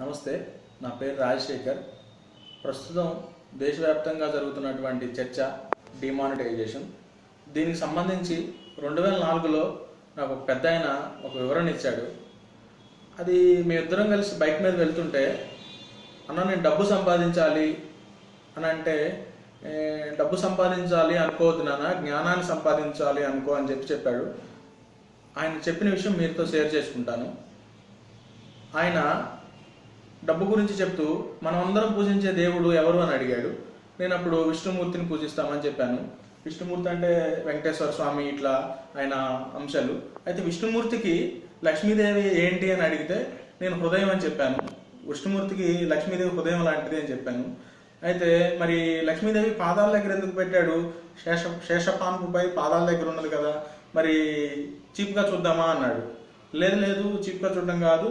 నమస్తే నా పేరు రాజశేఖర్. ప్రస్తుతం దేశవ్యాప్తంగా జరుగుతున్నటువంటి చర్చ డిమానిటైజేషన్. దీనికి సంబంధించి రెండు వేల నాలుగులో నాకు ఒక పెద్ద ఆయన ఒక వివరణ ఇచ్చాడు. అది మేమిద్దరం కలిసి బైక్ మీద వెళ్తుంటే అన్న నేను డబ్బు సంపాదించాలి. అని అంటే డబ్బు సంపాదించాలి అనుకోవద్దు నాన్న జ్ఞానాన్ని సంపాదించాలి అనుకో అని చెప్పి చెప్పాడు. ఆయన చెప్పిన విషయం మీతో షేర్ చేసుకుంటాను. ఆయన డబ్బు గురించి చెప్తూ మనం అందరం పూజించే దేవుడు ఎవరు అని అడిగాడు. నేను అప్పుడు విష్ణుమూర్తిని పూజిస్తామని చెప్పాను. విష్ణుమూర్తి అంటే వెంకటేశ్వర స్వామి ఇట్లా ఆయన అంశాలు. అయితే విష్ణుమూర్తికి లక్ష్మీదేవి ఏంటి అని అడిగితే నేను హృదయం అని చెప్పాను. విష్ణుమూర్తికి లక్ష్మీదేవి హృదయం లాంటిది అని చెప్పాను. అయితే మరి లక్ష్మీదేవి పాదాల దగ్గర ఎందుకు పెట్టాడు? శేష శేషపాన్పుపై పాదాల దగ్గర ఉన్నది కదా. మరి చీప్గా చూద్దామా అన్నాడు. లేదు లేదు చీప్గా చూడడం కాదు.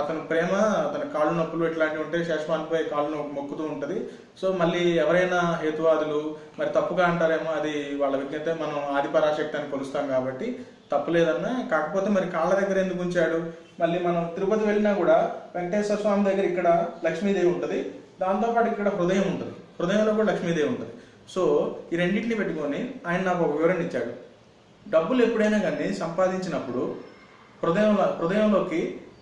అతని ప్రేమ అతని కాళ్ళు నొప్పులు ఇట్లాంటివి ఉంటే శేషపాన్పై కాళ్ళు మొక్కుతూ ఉంటుంది. సో మళ్ళీ ఎవరైనా హేతువాదులు మరి తప్పుగా అంటారేమో అది వాళ్ళ విజ్ఞత మనం ఆదిపరాశక్తి అని కొలుస్తాం కాబట్టి తప్పులేదన్నా కాకపోతే మరి కాళ్ళ దగ్గర ఎందుకు ఉంచాడు? మళ్ళీ మనం తిరుపతి వెళ్ళినా కూడా వెంకటేశ్వర స్వామి దగ్గర ఇక్కడ లక్ష్మీదేవి ఉంటుంది. దాంతోపాటు ఇక్కడ హృదయం ఉంటుంది. హృదయంలో కూడా లక్ష్మీదేవి ఉంటుంది. సో ఈ రెండింటిని పెట్టుకొని ఆయన నాకు ఒక వివరణ ఇచ్చాడు. డబ్బులు ఎప్పుడైనా కానీ సంపాదించినప్పుడు హృదయంలో హృదయంలోకి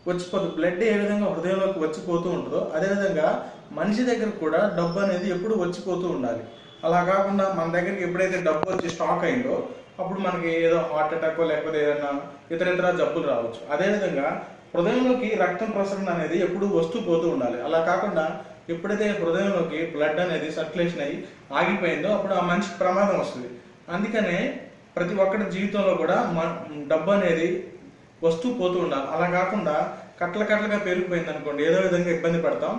వచ్చిపోదు బ్లడ్ ఏ విధంగా హృదయంలోకి వచ్చిపోతూ ఉంటుందో అదేవిధంగా మనిషి దగ్గర కూడా డబ్బు అనేది ఎప్పుడు వచ్చిపోతూ ఉండాలి. అలా కాకుండా మన దగ్గరికి ఎప్పుడైతే డబ్బు వచ్చి స్టాక్ అయిందో అప్పుడు మనకి ఏదో హార్ట్ అటాక్ లేకపోతే ఏదైనా ఇతర ఇతర జబ్బులు రావచ్చు. అదేవిధంగా హృదయంలోకి రక్తం ప్రసరణ అనేది ఎప్పుడు వస్తూ పోతూ ఉండాలి. అలా కాకుండా ఎప్పుడైతే హృదయంలోకి బ్లడ్ అనేది సర్క్యులేషన్ అయ్యి ఆగిపోయిందో అప్పుడు ఆ మనిషికి ప్రమాదం వస్తుంది. అందుకనే ప్రతి ఒక్కరి జీవితంలో కూడా మ- డబ్బు అనేది వస్తూ పోతూ ఉండాలి. అలా కాకుండా కట్ల కట్లగా పెరిగిపోయింది అనుకోండి ఏదో విధంగా ఇబ్బంది పడతాం.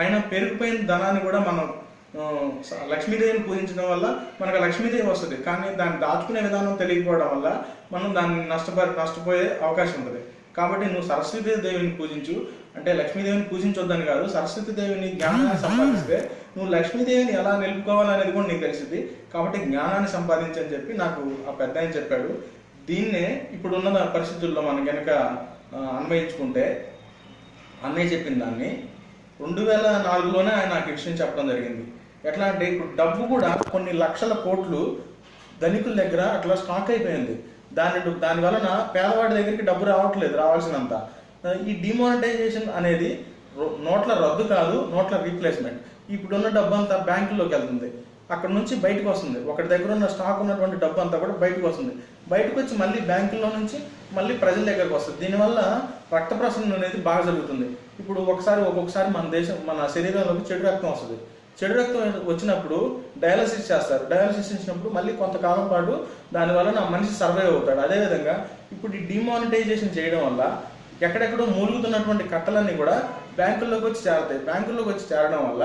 అయినా పెరిగిపోయిన ధనాన్ని కూడా మనం లక్ష్మీదేవిని పూజించడం వల్ల మనకు లక్ష్మీదేవి వస్తుంది. కానీ దాన్ని దాచుకునే విధానం తెలియకపోవడం వల్ల మనం దాన్ని నష్టపరి నష్టపోయే అవకాశం ఉంటుంది. కాబట్టి నువ్వు సరస్వతి దేవిని పూజించు. అంటే లక్ష్మీదేవిని పూజించొద్దని కాదు సరస్వతి దేవిని జ్ఞానాన్ని సంపాదిస్తే నువ్వు లక్ష్మీదేవిని ఎలా నిలుపుకోవాలనేది కూడా నీకు తెలిసింది కాబట్టి జ్ఞానాన్ని సంపాదించని చెప్పి నాకు ఆ పెద్ద ఆయన చెప్పాడు. దీన్నే ఇప్పుడున్న పరిస్థితుల్లో మనం కనుక అన్వయించుకుంటే అన్నయ్య చెప్పిన దాన్ని రెండు వేల నాలుగులోనే ఆయన నాకు విషయం చెప్పడం జరిగింది. ఎట్లా అంటే ఇప్పుడు డబ్బు కూడా కొన్ని లక్షల కోట్లు ధనికుల దగ్గర అట్లా స్టాక్ అయిపోయింది. దాని దాని వలన పేదవాడి దగ్గరికి డబ్బు రావట్లేదు రావాల్సినంత. ఈ డిమానిటైజేషన్ అనేది నోట్ల రద్దు కాదు నోట్ల రీప్లేస్మెంట్. ఇప్పుడున్న డబ్బు అంతా బ్యాంకుల్లోకి వెళ్తుంది. అక్కడ నుంచి బయటకు వస్తుంది. ఒకటి దగ్గర ఉన్న స్టాక్ ఉన్నటువంటి డబ్బు అంతా కూడా బయటకు వస్తుంది. బయటకు వచ్చి మళ్ళీ బ్యాంకుల్లో నుంచి మళ్ళీ ప్రజల దగ్గరకు వస్తుంది. దీనివల్ల రక్త ప్రసరణ అనేది బాగా జరుగుతుంది. ఇప్పుడు ఒకసారి ఒక్కొక్కసారి మన దేశం మన శరీరంలోకి చెడు రక్తం వస్తుంది. చెడు రక్తం వచ్చినప్పుడు డయాలసిస్ చేస్తారు. డయాలసిస్ చేసినప్పుడు మళ్ళీ కొంతకాలం పాటు దానివల్ల నా మనిషి సర్వైవ్ అవుతాడు. అదేవిధంగా ఇప్పుడు ఈ డిమానిటైజేషన్ చేయడం వల్ల ఎక్కడెక్కడో మూలుగుతున్నటువంటి కట్టలన్నీ కూడా బ్యాంకుల్లోకి వచ్చి చేరతాయి. బ్యాంకుల్లోకి వచ్చి చేరడం వల్ల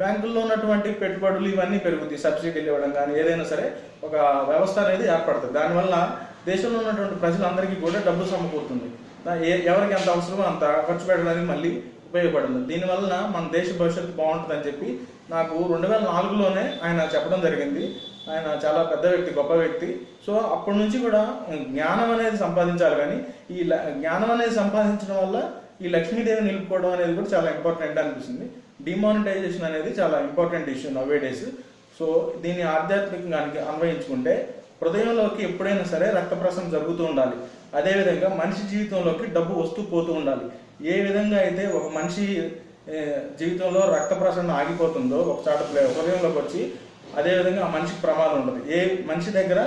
బ్యాంకుల్లో ఉన్నటువంటి పెట్టుబడులు ఇవన్నీ పెరుగుతాయి సబ్సిడీలు ఇవ్వడం కానీ ఏదైనా సరే ఒక వ్యవస్థ అనేది ఏర్పడుతుంది. దానివల్ల దేశంలో ఉన్నటువంటి ప్రజలందరికీ కూడా డబ్బు సమకూరుతుంది. ఎవరికి ఎంత అవసరమో అంత ఖర్చు పెట్టడానికి మళ్ళీ ఉపయోగపడుతుంది. దీనివల్ల మన దేశ భవిష్యత్తు బాగుంటుందని చెప్పి నాకు రెండు వేల నాలుగులోనే ఆయన చెప్పడం జరిగింది. ఆయన చాలా పెద్ద వ్యక్తి గొప్ప వ్యక్తి. సో అప్పటి నుంచి కూడా జ్ఞానం అనేది సంపాదించాలి కానీ ఈ జ్ఞానం అనేది సంపాదించడం వల్ల ఈ లక్ష్మీదేవి నిలుపుకోవడం అనేది కూడా చాలా ఇంపార్టెంట్ అనిపిస్తుంది. డిమానిటైజేషన్ అనేది చాలా important issue nowadays so దీన్ని ఆధ్యాత్మికంగా అన్వయించుకుంటే హృదయంలోకి ఎప్పుడైనా సరే రక్త ప్రసరణ జరుగుతూ ఉండాలి. అదేవిధంగా మనిషి జీవితంలోకి డబ్బు వస్తూ పోతూ ఉండాలి. ఏ విధంగా అయితే ఒక మనిషి జీవితంలో రక్త ప్రసరణ ఆగిపోతుందో ఒక చాట హృదయంలోకి వచ్చి అదేవిధంగా ఆ మనిషికి ప్రమాదం ఉంటుంది. ఏ మనిషి దగ్గర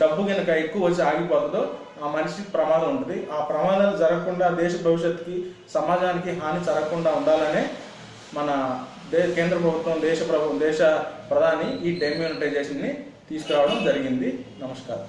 డబ్బు కనుక ఎక్కువ వచ్చి ఆగిపోతుందో ఆ మనిషికి ప్రమాదం ఉంటుంది. ఆ ప్రమాదాలు జరగకుండా దేశ భవిష్యత్తుకి సమాజానికి హాని జరగకుండా ఉండాలనే మన దే కేంద్ర ప్రభుత్వం దేశ ప్రభు దేశ ప్రధాని ఈ డెమ్యూనిటైజేషన్ని తీసుకురావడం జరిగింది. నమస్కారం.